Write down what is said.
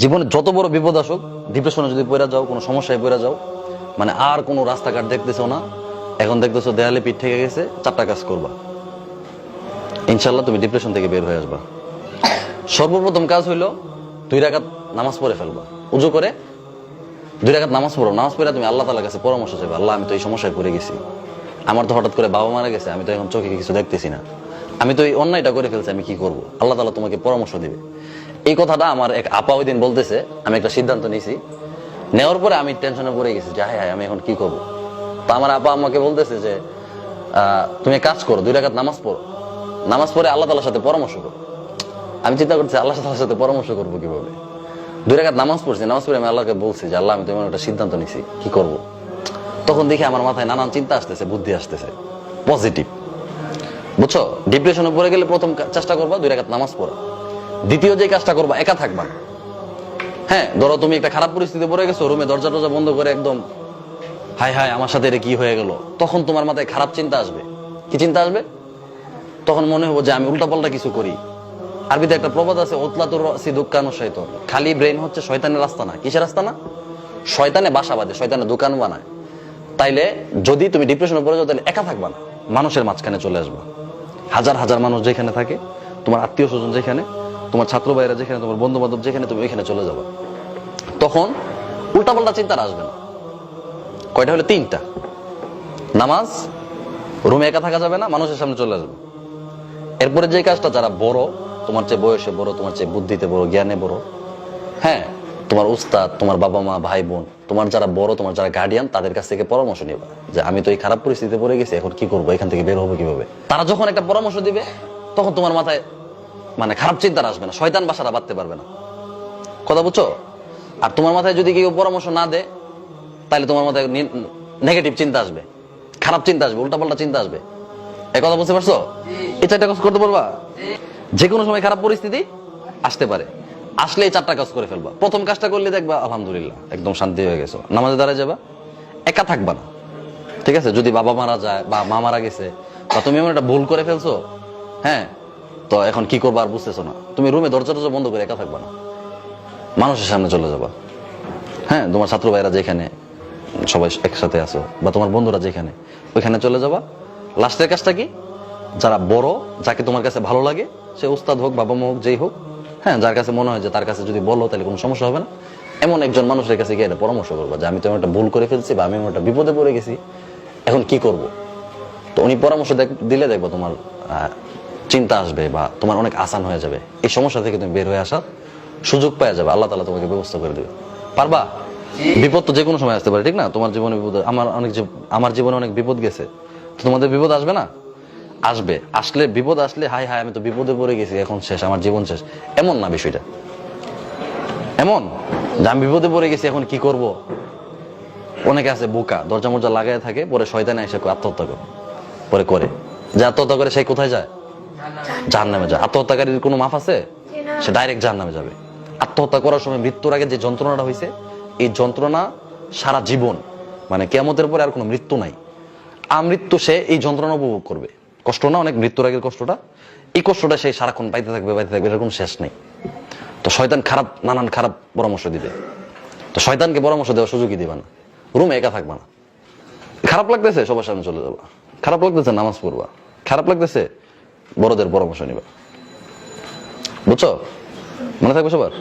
জীবনে যত বড় বিপদ আসুক ডিপ্রেশনে যদি পড়ে যাও, কোনো সমস্যায় পড়ে যাও মানে আর কোনো রাস্তাঘাট দেখতেছো না, এখন দেখতেছো দেয়ালে পিঠ থেকে গেছে, চারটা কাজ করবা। ইনশাল্লাহ তুমি ডিপ্রেশন থেকে বের হয়ে আসবা। সর্বপ্রথম কাজ হইল দুই রাকাত নামাজ পড়ে ফেলবা। উজু করে দুই রাকাত নামাজ পড়ো। নামাজ পড়ে তুমি আল্লাহ তালার কাছে পরামর্শ চাইবে, আল্লাহ, আমি তো এই সমস্যায় পড়ে গেছি। আমার তো হঠাৎ করে বাবা মারা গেছে, আমি তো এখন চোখে কিছু দেখতেছি না। আমি তো এই অন্যায়টা করে ফেলছি, আমি কি করব? আল্লাহ তালা তোমাকে পরামর্শ দিবে। এই কথাটা আমার এক আপা ওই দিন বলতেছে, আমি একটা সিদ্ধান্ত নিয়েছি। নেওয়ার পরে আমি টেনশনে পড়ে গেছি যে, হায় আমি এখন কি করব? তা আমার আপা আমাকে বলতেছে যে তুমি কাজ করো, দুই রাখাত নামাজ পড়ো। নামাজ পড়ে আল্লাহ তালার সাথে পরামর্শ করো। আমি চিন্তা করছি আল্লাহ তালার সাথে পরামর্শ করব কীভাবে? দুই রাকাত নামাজ পড়ছি, নামাজ পড়ে আমি আল্লাহকে বলছি যে, আল্লাহ, আমি তোমার একটা সিদ্ধান্ত নিছি কি করব? তখন দেখি আমার মাথায় নানান চিন্তা আসতেছে, বুদ্ধি আসতেছে পজিটিভ বুঝছ? ডিপ্রেশনে পড়ে গেলে প্রথম চেষ্টা করবা দুই রাকাত নামাজ পড়া। দ্বিতীয় যে কাজটা করবা, একা থাকবা। হ্যাঁ ধরো তুমি একটা খারাপ পরিস্থিতি পড়ে গেছো, রুমে দরজা টরজা বন্ধ করে একদম, হাই হাই, আমার সাথে এটা কি হয়ে গেল? তখন তোমার মাথায় খারাপ চিন্তা আসবে। কি চিন্তা আসবে? তখন মনে হব যে আমি উল্টাপাল্টা কিছু করি। আরবিতে একটা প্রবাদ আছে, ওতলাতুর দুঃখানো শৈতন খালি ব্রেন হচ্ছে শয়তানের রাস্তা না। কিসের রাস্তা না? শয়তানে বাসা বাঁধে, শয়তানে দোকান বানায়। তাইলে যদি তুমি ডিপ্রেশনে পড়ে যাও তাহলে একা থাকবা না। মানুষের মাঝখানে চলে আসবা। হাজার হাজার মানুষ যেখানে থাকে, তোমার আত্মীয় স্বজন যেখানে তোমার ছাত্র ভাইয়েরা যেখানে, তোমার বন্ধু বান্ধব যেখানে, তুমি ওইখানে চলে যাবা। তখন উল্টাপাল্টা চিন্তা আসবে না। কয়টা হলো? তিনটা। নামাজ, রুমে একা থাকা যাবে না, মানুষের সামনে চলে আসবে এরপরে যে কাজটা, যারা বড়, তোমার চেয়ে বয়সে বড়, তোমার চেয়ে বুদ্ধিতে বড়, জ্ঞানে বড় হ্যাঁ তোমার উস্তাদ, তোমার বাবা মা, ভাই বোন, তোমার যারা বড়, তোমার যারা গার্ডিয়ান তাদের কাছ থেকে পরামর্শ নেবা যে আমি তো এই খারাপ পরিস্থিতিতে পড়ে গেছি, এখন কি করব? এখান থেকে বের হব কীভাবে? তারা যখন একটা পরামর্শ দিবে, তখন তোমার মাথায় মানে খারাপ চিন্তা আসবে না, শয়তান বাসাটা বাঁধতে পারবে না। কথা বুঝছ? আর তোমার মাথায় যদি কেউ পরামর্শ না দেয়, তাহলে তোমার মাথায় নেগেটিভ চিন্তা আসবে। খারাপ চিন্তা আসবে, উল্টাপাল্টা চিন্তা আসবে। এই কথা বুঝতে পারছ? এই চারটা কাজ করতে পারবা? যে কোনো সময় খারাপ পরিস্থিতি আসতে পারে। আসলে এই চারটা কাজ করে ফেলবা। প্রথম কাজটা করলে দেখবা, আলহামদুলিল্লাহ, একদম শান্তি হয়ে গেছো। নামাজে দাঁড়ায় যাবা, একা থাকবা না। ঠিক আছে? যদি বাবা মারা যায়, বা মা মারা গেছে, বা তুমি এমন একটা ভুল করে ফেলছো হ্যাঁ তো এখন কি করব আর বুঝতেছো না। তুমি রুমে দরজা টরজা বন্ধ করে একা থাকবা না। মানুষের সামনে চলে যাবা। হ্যাঁ তোমার ছাত্র ভাইরা যেখানে, সবাই একসাথে আছো, বা তোমার বন্ধুরা যেখানে, ওইখানে চলে যাবা। লাস্টের কাজটা কি? যারা বড়, যাকে তোমার কাছে ভালো লাগে, সে উস্তাদ হোক, বাবা মা হোক, যেই হোক হ্যাঁ যার কাছে মনে হয় যে তার কাছে যদি বলো, তাহলে কোনো সমস্যা হবে না। এমন একজন মানুষের কাছে গিয়ে পরামর্শ করব যে, আমি তো একটা ভুল করে ফেলছি, বা আমি একটা বিপদে পড়ে গেছি। এখন কি করব? তো উনি পরামর্শ দিলে দেখব তোমার চিন্তা আসবে বা তোমার অনেক আসান হয়ে যাবে। এই সমস্যা থেকে তুমি বের হয়ে আসার সুযোগ পাওয়া যাবে। আল্লাহ তালা তোমাকে ব্যবস্থা করে দেবে। পারবা? বিপদ তো যে কোনো সময় আসতে পারে, ঠিক না? তোমার জীবনে বিপদ, আমার অনেক আমার জীবনে অনেক বিপদ গেছে। তোমাদের বিপদ আসবে না? আসবে। আসলে বিপদ আসলে, হাই হাই, আমি তো বিপদে পড়ে গেছি, এখন শেষ, আমার জীবন শেষ। এমন না বিষয়টা। এমন? যে আমি বিপদে পড়ে গেছি, এখন কি করব? অনেকে আছে বোকা দরজা মরজা লাগাই থাকে, পরে শয়তানে এসে আত্মহত্যা করে, পরে করে। যে আত্মহত্যা করে, সে কোথায় যায়? জাহান নামে যায় আত্মহত্যাকারীর কোনো মাফ আছে? সে ডাইরেক্ট জাহান নামে যাবে। আত্মহত্যা করার সময় মৃত্যুর আগে যে যন্ত্রণাটা হয়েছে এই যন্ত্রণা সারা জীবন মানে কেমতের পরে আর কোনো মৃত্যু নাই। আমৃত্যু সে এই যন্ত্রণা উপভোগ করবে। কষ্ট না অনেক মৃত্যুর আগের কষ্টটা। এই কষ্টটা সে সারাক্ষণ পাইতে থাকবে পাইতে থাকবে এরকম শেষ নেই। তো শয়তান খারাপ নানান খারাপ পরামর্শ দিবে। তো শয়তানকে পরামর্শ দেওয়ার সুযোগই দিবা না। রুমে একা থাকবা না। খারাপ লাগতেছে সবার সামনে চলে যাবা। খারাপ লাগতেছে নামাজ পড়বা। খারাপ লাগতেছে বড়দের পরামর্শ নিবা। বুঝছ? মনে থাকবে সবার?